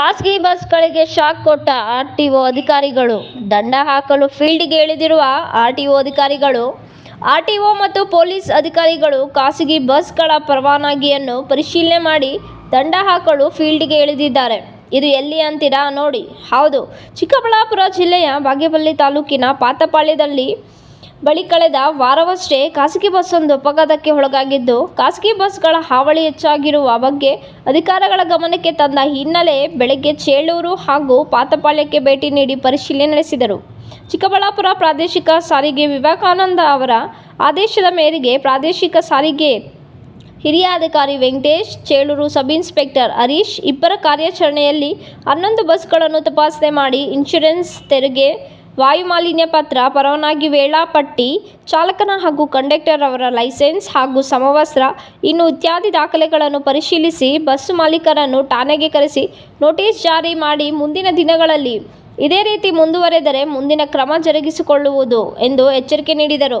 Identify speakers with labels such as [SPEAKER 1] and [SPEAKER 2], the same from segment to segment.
[SPEAKER 1] ಖಾಸಗಿ ಬಸ್ಗಳಿಗೆ ಶಾಕ್ ಕೊಟ್ಟ ಆರ್ಟಿಒ ಅಧಿಕಾರಿಗಳು, ದಂಡ ಹಾಕಲು ಫೀಲ್ಡ್ಗೆ ಇಳಿದಿರುವ ಆರ್ಟಿಒ ಅಧಿಕಾರಿಗಳು ಆರ್ಟಿಒ ಮತ್ತು ಪೊಲೀಸ್ ಅಧಿಕಾರಿಗಳು ಖಾಸಗಿ ಬಸ್ಗಳ ಪರವಾನಗಿಯನ್ನು ಪರಿಶೀಲನೆ ಮಾಡಿ ದಂಡ ಹಾಕಲು ಫೀಲ್ಡ್ಗೆ ಇಳಿದಿದ್ದಾರೆ. ಇದು ಎಲ್ಲಿ ಅಂತೀರಾ ನೋಡಿ. ಹೌದು, ಚಿಕ್ಕಬಳ್ಳಾಪುರ ಜಿಲ್ಲೆಯ ಬಾಗೇಪಲ್ಲಿ ತಾಲೂಕಿನ ಪಾತಪಾಳ್ಯದಲ್ಲಿ ಬಳಿ ಕಳೆದ ವಾರವಷ್ಟೇ ಖಾಸಗಿ ಬಸ್ಸೊಂದು ಅಪಘಾತಕ್ಕೆ ಒಳಗಾಗಿದ್ದು, ಖಾಸಗಿ ಬಸ್ಗಳ ಹಾವಳಿ ಹೆಚ್ಚಾಗಿರುವ ಬಗ್ಗೆ ಅಧಿಕಾರಿಗಳ ಗಮನಕ್ಕೆ ತಂದ ಹಿನ್ನೆಲೆ ಬೆಳಗ್ಗೆ ಚೇಳೂರು ಹಾಗೂ ಪಾತಪಾಳ್ಯಕ್ಕೆ ಭೇಟಿ ನೀಡಿ ಪರಿಶೀಲನೆ ನಡೆಸಿದರು. ಚಿಕ್ಕಬಳ್ಳಾಪುರ ಪ್ರಾದೇಶಿಕ ಸಾರಿಗೆ ವಿವೇಕಾನಂದ ಅವರ ಆದೇಶದ ಮೇರೆಗೆ ಪ್ರಾದೇಶಿಕ ಸಾರಿಗೆ ಹಿರಿಯ ಅಧಿಕಾರಿ ವೆಂಕಟೇಶ್, ಚೇಳೂರು ಸಬ್ ಇನ್ಸ್ಪೆಕ್ಟರ್ ಹರೀಶ್ ಇಬ್ಬರ ಕಾರ್ಯಾಚರಣೆಯಲ್ಲಿ ಹನ್ನೊಂದು ಬಸ್ಗಳನ್ನು ತಪಾಸಣೆ ಮಾಡಿ ಇನ್ಶೂರೆನ್ಸ್ ತೆರಿಗೆ ವಾಯುಮಾಲಿನ್ಯ ಪತ್ರ, ಪರವಾನಗಿ ವೇಳಾಪಟ್ಟಿ, ಚಾಲಕನ ಹಾಗೂ ಕಂಡಕ್ಟರ್ ಅವರ ಲೈಸೆನ್ಸ್ ಹಾಗೂ ಸಮವಸ್ತ್ರ, ಇನ್ನು ಇತ್ಯಾದಿ ದಾಖಲೆಗಳನ್ನು ಪರಿಶೀಲಿಸಿ ಬಸ್ ಮಾಲೀಕರನ್ನು ಠಾಣೆಗೆ ಕರೆಸಿ ನೋಟಿಸ್ ಜಾರಿ ಮಾಡಿ ಮುಂದಿನ ದಿನಗಳಲ್ಲಿ ಇದೇ ರೀತಿ ಮುಂದುವರೆದರೆ ಮುಂದಿನ ಕ್ರಮ ಜರುಗಿಸಿಕೊಳ್ಳುವುದು ಎಂದು ಎಚ್ಚರಿಕೆ ನೀಡಿದರು.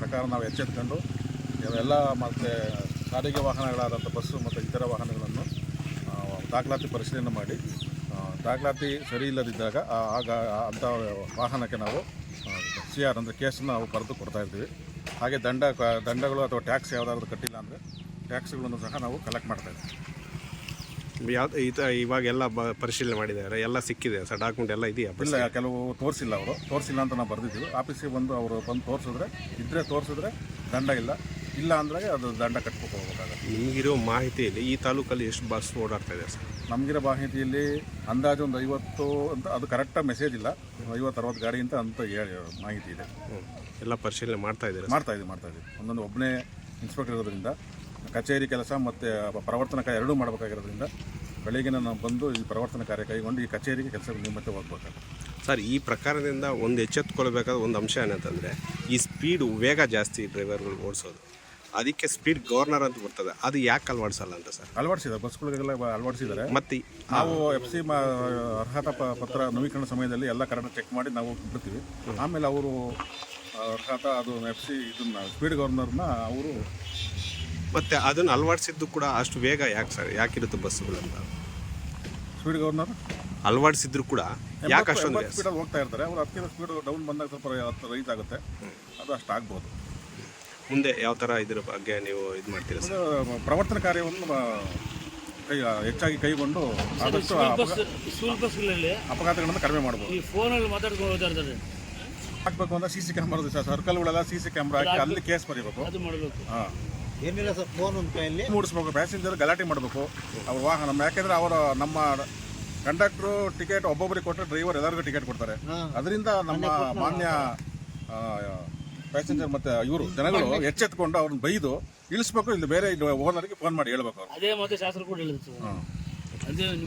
[SPEAKER 2] ಪ್ರಕಾರ ನಾವು ಎಚ್ಚೆತ್ಕೊಂಡು ಎಲ್ಲ ಮತ್ತು ಸಾರಿಗೆ ವಾಹನಗಳಾದಂಥ ಬಸ್ಸು ಮತ್ತು ಇತರ ವಾಹನಗಳನ್ನು ದಾಖಲಾತಿ ಪರಿಶೀಲನೆ ಮಾಡಿ ದಾಖಲಾತಿ ಸರಿ ಇಲ್ಲದಿದ್ದಾಗ ಆಗ ಅಂಥ ವಾಹನಕ್ಕೆ ನಾವು ಸಿ ಆರ್ ಅಂದರೆ ಕೇಸನ್ನು ನಾವು ಬರೆದು ಕೊಡ್ತಾ ಇದ್ದೀವಿ. ಹಾಗೆ ದಂಡ ದಂಡಗಳು ಅಥವಾ ಟ್ಯಾಕ್ಸ್ ಯಾವುದಾದ್ರು ಕಟ್ಟಿಲ್ಲ ಅಂದರೆ ಟ್ಯಾಕ್ಸ್ಗಳನ್ನು ಸಹ ನಾವು ಕಲೆಕ್ಟ್ ಮಾಡ್ತಾ ಇದ್ದೀವಿ.
[SPEAKER 3] ಯಾವ್ದು ಇವಾಗ ಇವಾಗೆಲ್ಲ ಬ ಪರಿಶೀಲನೆ ಮಾಡಿದ್ದಾರೆ ಎಲ್ಲ ಸಿಕ್ಕಿದೆ ಸರ್ ಡಾಕ್ಯುಮೆಂಟ್ ಎಲ್ಲ ಇದೆಯಾ
[SPEAKER 2] ಇಲ್ಲ ಕೆಲವು ತೋರಿಸಿಲ್ಲ ಅವರು. ತೋರಿಸಿಲ್ಲ ಅಂತ ನಾವು ಬರೆದಿದ್ದೀವಿ. ಆಫೀಸಿಗೆ ಬಂದು ಅವರು ಬಂದು ತೋರಿಸಿದ್ರೆ ಇದ್ದರೆ ತೋರಿಸಿದ್ರೆ ದಂಡ ಇಲ್ಲ. ಇಲ್ಲ ಅಂದ್ರೆ ಅದು ದಂಡ ಕಟ್ಬಿಟ್ಟು ಹೋಗ್ಬೇಕಾಗುತ್ತೆ.
[SPEAKER 3] ನಿಮಗಿರೋ ಮಾಹಿತಿಯಲ್ಲಿ ಈ ತಾಲೂಕಲ್ಲಿ ಎಷ್ಟು ಬಸ್ ಓಡಾಡ್ತಾ ಇದೆ ಸರ್?
[SPEAKER 2] ನಮಗಿರೋ ಮಾಹಿತಿಯಲ್ಲಿ ಅಂದಾಜು ಒಂದು ಐವತ್ತು ಅಂತ ಅದು ಕರೆಕ್ಟಾಗಿ ಮೆಸೇಜ್ ಇಲ್ಲ. ಐವತ್ತು ಅರವತ್ತು ಗಾಡಿ ಅಂತ ಅಂತ ಹೇಳಿ ಮಾಹಿತಿ ಇದೆ.
[SPEAKER 3] ಹ್ಞೂ ಎಲ್ಲ ಪರಿಶೀಲನೆ ಮಾಡ್ತಾ ಇದ್ದಾರೆ
[SPEAKER 2] ಮಾಡ್ತಾ ಇದ್ದೀವಿ ಮಾಡ್ತಾ ಇದ್ದೀವಿ. ಒಂದೊಂದು ಒಬ್ಬನೇ ಇನ್ಸ್ಪೆಕ್ಟರ್ ಇರೋದ್ರಿಂದ ಕಚೇರಿ ಕೆಲಸ ಮತ್ತು ಪ್ರವರ್ತನ ಕಾರ್ಯ ಎರಡೂ ಮಾಡಬೇಕಾಗಿರೋದ್ರಿಂದ ಬೆಳಿಗ್ಗೆ ನಾವು ಬಂದು ಈ ಪ್ರವರ್ತನ ಕಾರ್ಯ ಕೈಗೊಂಡು ಈ ಕಚೇರಿಗೆ ಕೆಲಸ ನಿಮ್ಮತ್ತೆ ಹೋಗ್ಬೇಕಾಗುತ್ತೆ.
[SPEAKER 3] ಸರ್ ಈ ಪ್ರಕಾರದಿಂದ ಒಂದು ಎಚ್ಚೆತ್ಕೊಳ್ಬೇಕಾದ ಒಂದು ಅಂಶ ಏನಂತಂದರೆ ಈ ಸ್ಪೀಡು ವೇಗ ಜಾಸ್ತಿ ಡ್ರೈವರ್ಗಳು ಓಡಿಸೋದು. ಅದಕ್ಕೆ ಸ್ಪೀಡ್ ಗವರ್ನರ್ ಅಂತ ಬರ್ತದೆ. ಅದು ಯಾಕೆ ಅಳವಡಿಸಲ್ಲ ಅಂತ ಸರ್?
[SPEAKER 2] ಅಳವಡಿಸಿದ್ದಾರೆ. ಬಸ್ಗಳಿಗೆಲ್ಲ ಅಳವಡಿಸಿದ್ದಾರೆ.
[SPEAKER 3] ಮತ್ತೆ
[SPEAKER 2] ನಾವು ಎಫ್ ಸಿ ಅರ್ಹತಾ ಪತ್ರ ನವೀಕರಣ ಸಮಯದಲ್ಲಿ ಎಲ್ಲ ಕರೆಕ್ಟ್ ಚೆಕ್ ಮಾಡಿ ನಾವು ಬಿಡ್ತೀವಿ. ಆಮೇಲೆ ಅವರು ಅರ್ಹತಾ ಅದು ಎಫ್ ಸಿ ಇದನ್ನ ಸ್ಪೀಡ್ ಗವರ್ನರ್ನ ಅವರು
[SPEAKER 3] ಮತ್ತು ಅದನ್ನು ಅಳವಡಿಸಿದ್ದು ಕೂಡ ಅಷ್ಟು ವೇಗ ಯಾಕೆ ಸರ್? ಯಾಕಿರುತ್ತೆ ಬಸ್ಸುಗಳಂತ?
[SPEAKER 2] ಸ್ಪೀಡ್ ಗವರ್ನರ್
[SPEAKER 3] ಅಳವಡಿಸಿದ್ರು ಕೂಡ ಯಾಕೆ ಅಷ್ಟೊಂದು?
[SPEAKER 2] ಸ್ಪೀಡಲ್ಲಿ ಹೋಗ್ತಾ ಇರ್ತಾರೆ. ಅವ್ರು ಅದಕ್ಕಿಂತ ಸ್ಪೀಡ್ ಡೌನ್ ಬಂದಾಗ ಸ್ವಲ್ಪ ಹತ್ತು ರೈಸ್ ಆಗುತ್ತೆ. ಅದು ಅಷ್ಟು ಆಗ್ಬೋದು.
[SPEAKER 3] ಮುಂದೆ ಯಾವ ಥರ ಇದ್ರ ಬಗ್ಗೆ ನೀವು ಇದು ಮಾಡ್ತೀರಾ ಸರ್?
[SPEAKER 2] ಪ್ರವರ್ತನ ಕಾರ್ಯವನ್ನು ಕೈ ಹೆಚ್ಚಾಗಿ ಕೈಗೊಂಡು ಆದಷ್ಟು
[SPEAKER 4] ಸ್ಕೂಲ್ ಬಸ್ಗಳಲ್ಲಿ
[SPEAKER 2] ಅಪಘಾತಗಳನ್ನು ಕಡಿಮೆ ಮಾಡ್ಬೋದು.
[SPEAKER 4] ಈ ಫೋನಲ್ಲಿ ಮಾತಾಡ್ಕೊಂಡು ಹೋಗ್ತಾ ಇರ್ತಾರೆ
[SPEAKER 2] ಹಾಕ್ಬೇಕು ಅಂದ್ರೆ ಸಿ ಸಿ ಕ್ಯಾಮ್ರಾ ಸರ್. ಸರ್ಕಲ್ಗಳೆಲ್ಲ ಸಿ ಸಿ ಕ್ಯಾಮ್ರಾ ಹಾಕಿ ಅಲ್ಲಿ ಕೇಸ್ ಬರೀಬೇಕು.
[SPEAKER 4] ಅದು ಮಾಡಬೇಕು.
[SPEAKER 2] ಹಾಂ.
[SPEAKER 5] ಏನಿಲ್ಲ ಸರ್ ಫೋನ್ ಒಂದು ಕೈಯಲ್ಲಿ.
[SPEAKER 2] ಮೂಡಿಸ್ಬೇಕು ಪ್ಯಾಸೆಂಜರ್ ಗಲಾಟೆ ಮಾಡಬೇಕು ಅವ್ರ ವಾಹನ. ಯಾಕೆಂದ್ರೆ ಅವರ ನಮ್ಮ ಕಂಡಕ್ಟ್ರು ಟಿಕೆಟ್ ಒಬ್ಬೊಬ್ಬರಿಗೆ ಕೊಟ್ಟರೆ ಡ್ರೈವರ್ ಎಲ್ಲರಿಗೂ ಟಿಕೆಟ್ ಕೊಡ್ತಾರೆ. ಅದರಿಂದ ನಮ್ಮ ಮಾನ್ಯ ಪ್ಯಾಸೆಂಜರ್ ಮತ್ತೆ ಇವರು ಜನಗಳು ಎಚ್ಚೆತ್ಕೊಂಡು ಅವ್ರನ್ನ ಬೈದು ಇಳಿಸ್ಬೇಕು ಇಲ್ಲಿ ಬೇರೆ ಓನರ್ಗೆ ಫೋನ್ ಮಾಡಿ ಹೇಳ್ಬೇಕು ಅವ್ರು.
[SPEAKER 4] ಅದೇ ಮತ್ತೆ ಶಾಸ್ತ್ರ ಕೂಡ ಹೇಳಿದ್ರು ಅದೇ